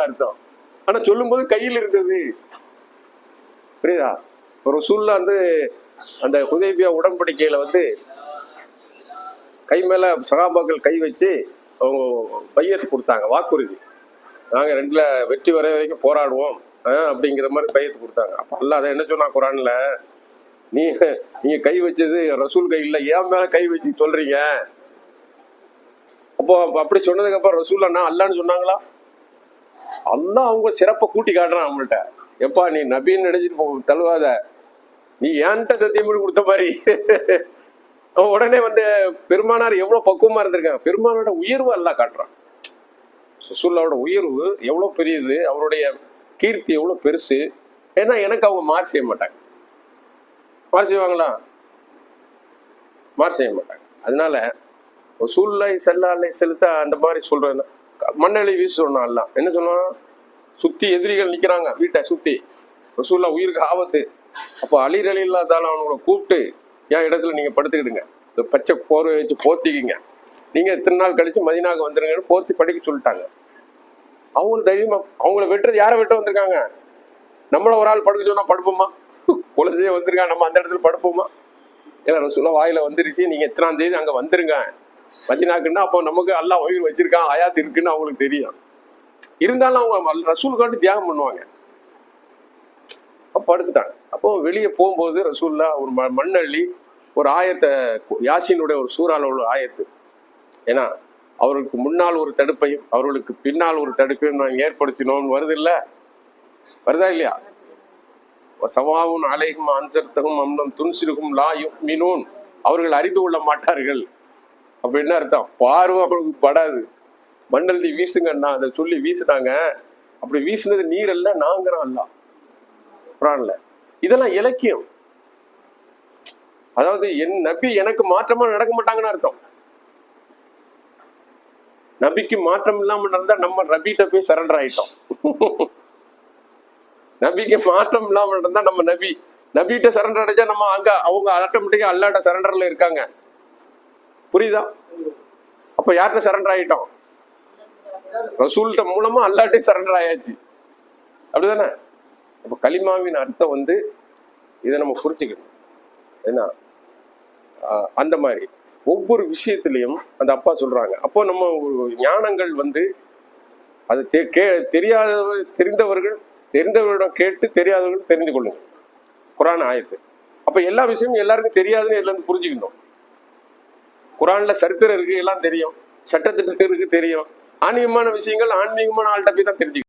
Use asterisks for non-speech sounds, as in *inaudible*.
முடியாதுன்னு அர்த்தம். ஆனா சொல்லும்போது கையில் இருந்தது. புரியுதா? ஒரு வந்து அந்த ஹுதேபியா உடன்படிக்கையில வந்து கை மேல சகாபாக்கள் கை வச்சு அவங்க பையத்து கொடுத்தாங்க வாக்குறுதி. நாங்க ரெண்டுல வெற்றி வர வரைக்கும் போராடுவோம் ஆஹ் அப்படிங்கிற மாதிரி பையத்து கொடுத்தாங்க. அப்ப அல்ல அதை என்ன சொன்னா குரான்ல? நீ நீங்க கை வச்சது ரசூல் கை இல்ல ஏன் மேல கை வச்சு சொல்றீங்க? அப்போ அப்படி சொன்னதுக்கு அப்புறம் ரசூல் அண்ணா அல்லான்னு சொன்னாங்களா? அல்லாஹ் அவங்க சிறப்பை கூட்டி காட்டுறான் அவங்கள்ட்ட. எப்பா நீ நபின்னு நினைச்சிட்டு போ தழுவாத. நீ ஏன்ட்ட சத்தியம் பண்ணி கொடுத்த மாதிரி? அவன் உடனே வந்து பெருமானார் எவ்வளவு பக்குவமா இருந்திருக்காங்க. பெருமானோட உயர்வு எல்லாம் காட்டுறான். ரசூல்லாவோட உயர்வு எவ்வளவு பெரியது அவருடைய கீர்த்தி எவ்வளவு பெருசு. ஏன்னா எனக்கு அவங்க மார்க் செய்ய மாட்டாங்க. மார்க் செய்வாங்களா? மார்க் செய்ய மாட்டாங்க. அதனால ரசூல்லாய் செல்லாலை செலுத்த அந்த மாதிரி சொல்றேன் மண்ணெளி வீச சொன்னான் எல்லாம் என்ன சொன்னான் சுத்தி எதிரிகள் நிக்கிறாங்க வீட்டை சுத்தி. ரசூல்லா உயிருக்கு ஆபத்து. அப்போ அழிரலி இல்லாதால அவனுங்களை கூப்பிட்டு என் இடத்துல நீங்க படுத்துக்கிடுங்க. இந்த பச்சை போர்வை வச்சு போத்திக்கிங்க. நீங்க இத்தனை நாள் கழிச்சு மதினாக்கு வந்துருங்கன்னு போத்தி படிக்க சொல்லிட்டாங்க. அவங்களும் தைரியமா அவங்கள வெட்டுறது யாரை வெட்ட வந்திருக்காங்க? நம்மள ஒரு ஆள் படுக்க சொன்னா படுப்போமா? குலசையே வந்திருக்காங்க நம்ம அந்த இடத்துல படுப்போமா? ஏன்னா ரசூலா வாயில வந்துருச்சு. நீங்க எத்தனாம் தேதி அங்க வந்துருங்க. மதினாக்குன்னா அப்போ நமக்கு எல்லாம் உயிர் வச்சிருக்கான் ஹயாத் இருக்குன்னு அவங்களுக்கு தெரியும். இருந்தாலும் அவங்க ரசூல் காட்டி தியாகம் பண்ணுவாங்க. படுத்துட்டாங்க. அப்போ வெளியே போகும்போது ரசூல்லா ஒரு மண்ணள்ளி ஒரு ஆயத்தை யாசினுடைய ஒரு சூறால உள்ள ஆயத்து. ஏன்னா அவர்களுக்கு முன்னால் ஒரு தடுப்பையும் அவர்களுக்கு பின்னால் ஒரு தடுப்பையும் நான் ஏற்படுத்தினோம்னு வருது இல்ல வருதா இல்லையா? சவாவும் அலைகும் அஞ்சர்த்தகும் அம்னம் துன்சிருகும் லா மீனோன் அவர்கள் அறிந்து கொள்ள மாட்டார்கள். அப்படின்னு என்ன அர்த்தம். பார்வை அவங்களுக்கு படாது. மண்ணெழுதி வீசுங்கண்ணா அதை சொல்லி வீசுனாங்க. அப்படி வீசுனது நீர் அல்ல நாங்கிறோம் அல்ல. குரான்ல. இதெல்லாம் இலக்கியம். அதாவது என் நபி எனக்கு மாற்றமா நடக்க மாட்டாங்கன்னு அர்த்தம். நபிக்கு மாற்றம் இல்லாம நடந்தா நம்ம நபிகிட்ட போய் சரண்டர் ஆயிட்டோம். *laughs* நபிக்கு மாற்றம் இல்லாம நடந்தா நம்ம நபி. நபிகிட்ட சரண்டர் அடைஞ்சா நம்ம அங்க அவங்க ஆட்டோமேட்டிக்கா அல்லாட்ட சரண்டர்ல இருக்காங்க. புரியுதா? அப்ப யார்கிட்ட சரண்டர் ஆயிட்டோம் ரசூல்கிட்ட மூலமா அல்லாட்டையும் சரண்டர் ஆயாச்சு. அப்படிதானே? அப்ப களிமாவின் அர்த்தம் வந்து இதை நம்ம புரிஞ்சுக்கணும். என்ன ஆஹ் அந்த மாதிரி ஒவ்வொரு விஷயத்திலையும் அந்த அப்பா சொல்றாங்க. அப்போ நம்ம ஒரு ஞானங்கள் வந்து அது தெ- கே தெரியாத தெரிந்தவர்கள் தெரிந்தவர்களிடம் கேட்டு தெரியாதவர்கள் தெரிந்து கொள்ளுங்க. குரான் ஆயத்து. அப்ப எல்லா விஷயமும் எல்லாருக்கும் தெரியாதுன்னு எல்லாரும் புரிஞ்சுக்கணும். குரான்ல சரித்திரம் இருக்கு எல்லாம் தெரியும். சட்டத்திட்டத்துக்கு இருக்கு தெரியும். ஆன்மீகமான விஷயங்கள் ஆன்மீகமான ஆள்கிட்ட போய் தான் தெரிஞ்சுக்கணும்.